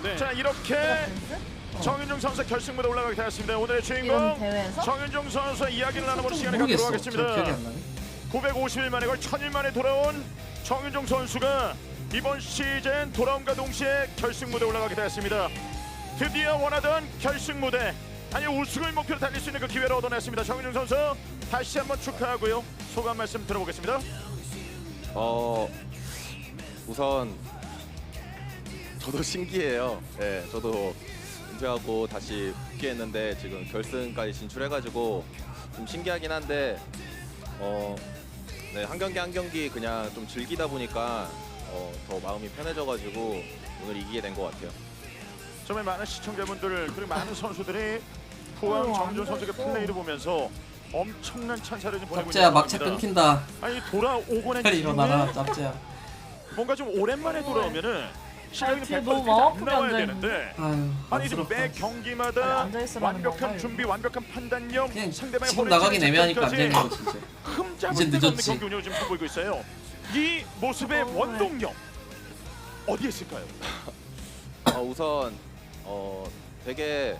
네. 자 이렇게 정윤종 선수 결승무대 올라가게 되었습니다. 오늘의 주인공 대회에서 정윤종 선수의 이야기를 나눠보는 시간을 갖도록 모르겠어. 저 기억이 하겠습니다. 안 나네. 950일 만에 거의 1000일 만에 돌아온 정윤종 선수가 이번 시즌 돌아옴과 동시에 결승무대 올라가게 되었습니다. 드디어 원하던 결승무대 아니 우승을 목표로 달릴 수 있는 그 기회를 얻어냈습니다. 정윤종 선수 다시 한번 축하하고요. 소감 말씀 들어보겠습니다. 어 우선 저도 신기해요. 예, 저도 은퇴하고 다시 복귀했는데 지금 결승까지 진출해가지고 좀 신기하긴 한데 어, 네, 한 경기 한 경기 그냥 좀 즐기다 보니까 어, 더 마음이 편해져가지고 오늘 이기게 된 것 같아요. 정말 많은 시청자분들 그리고 많은 선수들이 포항 어, 정준 안 선수의. 플레이를 보면서 엄청난 찬사를 좀 보내고 짭재야 있는 막차 겁니다. 끊긴다. 아니 돌아오고 난 빨리 일어나라 짭재야. 뭔가 좀 오랜만에 돌아오면은 뒤에 100% 너무 나와야 아프게 되는데 아유 아니 지금 안쓰럽다. 매 아니, 경기마다 앉아있으라는 완벽한 준비? 완벽한 판단력, 그냥 상대방의 지금 나가긴 찌르는 애매하니까 안 되는 거 진짜. 흠잡을 이제 데가 없는 늦었지. 경기 운영을 지금 선보이고 있어요. 이 모습의 어, 원동력 어디에 있을까요? 어, 우선 어, 되게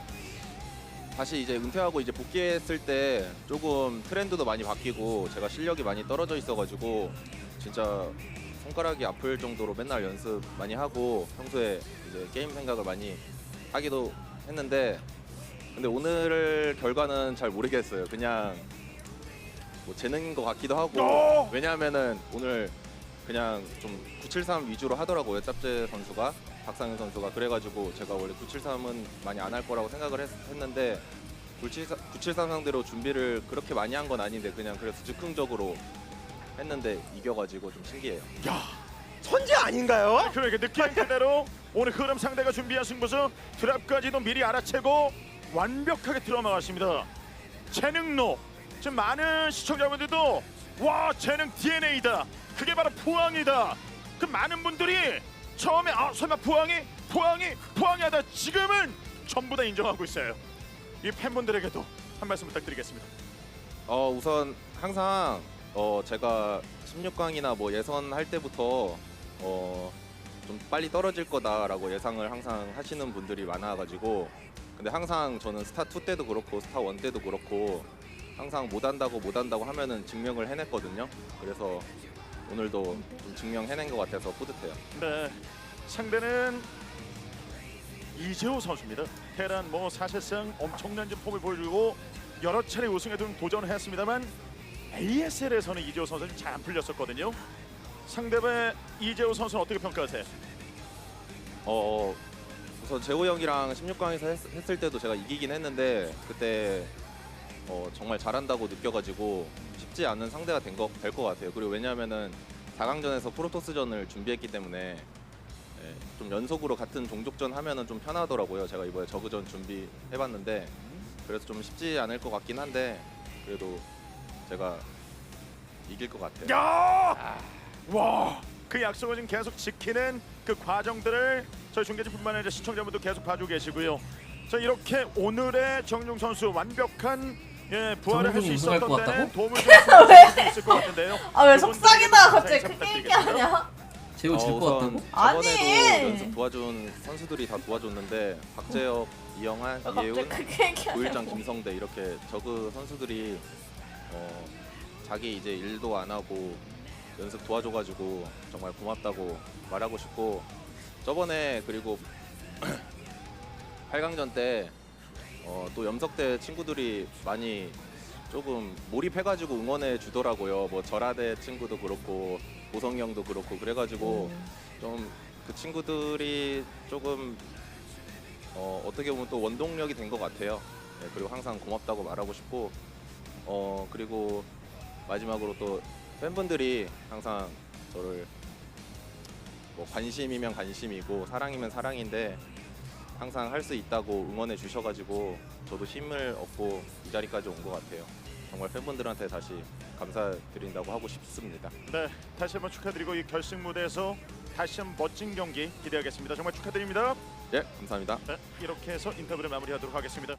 다시 이제 은퇴하고 이제 복귀했을 때 조금 트렌드도 많이 바뀌고 제가 실력이 많이 떨어져 있어가지고 진짜 손가락이 아플 정도로 맨날 연습 많이 하고 평소에 이제 게임 생각을 많이 하기도 했는데 근데 오늘 결과는 잘 모르겠어요. 그냥 뭐 재능인 것 같기도 하고 어! 왜냐하면은 오늘 그냥 좀 973 위주로 하더라고요 짭제 선수가 박상현 선수가 그래가지고 제가 원래 973은 많이 안 할 거라고 생각을 했, 는데 973, 973 상대로 준비를 그렇게 많이 한 건 아닌데 그냥 그래서 즉흥적으로 했는데 이겨가지고 좀 신기해요. 야, 천재 아닌가요? 그러니까 느낌 그대로 오늘 흐름 상대가 준비한 승부수 드랍까지도 미리 알아채고 완벽하게 들어막았습니다. 재능로 지금 많은 시청자분들도 와 재능 DNA다. 그게 바로 포항이다. 그 많은 분들이 처음에 아 설마 포항이 포항이 포항이 하다 지금은 전부 다 인정하고 있어요. 이 팬분들에게도 한 말씀 부탁드리겠습니다. 어 우선 항상 어 제가 16강이나 뭐 예선 할 때부터 어 좀 빨리 떨어질 거다라고 예상을 항상 하시는 분들이 많아가지고 근데 항상 저는 스타 2 때도 그렇고 스타 1 때도 그렇고 항상 못 한다고 못 한다고 하면은 증명을 해냈거든요. 그래서 오늘도 좀 증명해낸 것 같아서 뿌듯해요. 네, 상대는 이재호 선수입니다. 테란 뭐 사실상 엄청난 좀 폼을 보여주고 여러 차례 우승에도 좀 도전을 했습니다만 ASL에서는 이재호 선수는 잘 안 풀렸었거든요. 상대의 이재호 선수는 어떻게 평가하세요? 어 우선 재호 형이랑 16강에서 했, 을 때도 제가 이기긴 했는데 그때 어, 정말 잘한다고 느껴가지고 쉽지 않은 상대가 된거될것 같아요. 그리고 왜냐하면은 4강전에서 프로토스전을 준비했기 때문에 예, 좀 연속으로 같은 종족전 하면은 좀 편하더라고요. 제가 이번에 저그전 준비해봤는데 그래서 좀 쉽지 않을 것 같긴 한데 그래도 제가 이길 것 같아요. 야! 와! 그 약속을 지금 계속 지키는 그 과정들을 저희 중계진뿐만 아니라 시청자분도 계속 봐주고 계시고요. 자 이렇게 오늘의 정용 선수 완벽한 예, 부활을 할 수 정용이 우승할 있었던 것 데는 같다고? 도움을 줄 수 있을 것 같은데요. 아 왜 속삭이다 갑자기 크게. 얘기하냐? 어, 질것 우선 같다고? 저번에도 아니! 연습 도와준 선수들이 다 도와줬는데 박재혁, 이영환, 아, 갑자기 이예훈, 크게 얘기하냐? 고일장, 김성대 이렇게 저그 선수들이 어, 자기 이제 일도 안 하고 연습 도와줘가지고 정말 고맙다고 말하고 싶고 저번에 그리고 8강전 때 어, 또 염석대 친구들이 많이 조금 몰입해가지고 응원해 주더라고요. 뭐 절하대 친구도 그렇고 보성 형도 그렇고 그래가지고 좀 그 친구들이 조금 어, 어떻게 보면 또 원동력이 된 것 같아요. 네, 그리고 항상 고맙다고 말하고 싶고 어 그리고 마지막으로 또 팬분들이 항상 저를 뭐 관심이면 관심이고 사랑이면 사랑인데 항상 할 수 있다고 응원해 주셔가지고 저도 힘을 얻고 이 자리까지 온 것 같아요. 정말 팬분들한테 다시 감사드린다고 하고 싶습니다. 네, 다시 한번 축하드리고 이 결승 무대에서 다시 한번 멋진 경기 기대하겠습니다. 정말 축하드립니다. 예, 감사합니다. 네, 이렇게 해서 인터뷰를 마무리하도록 하겠습니다.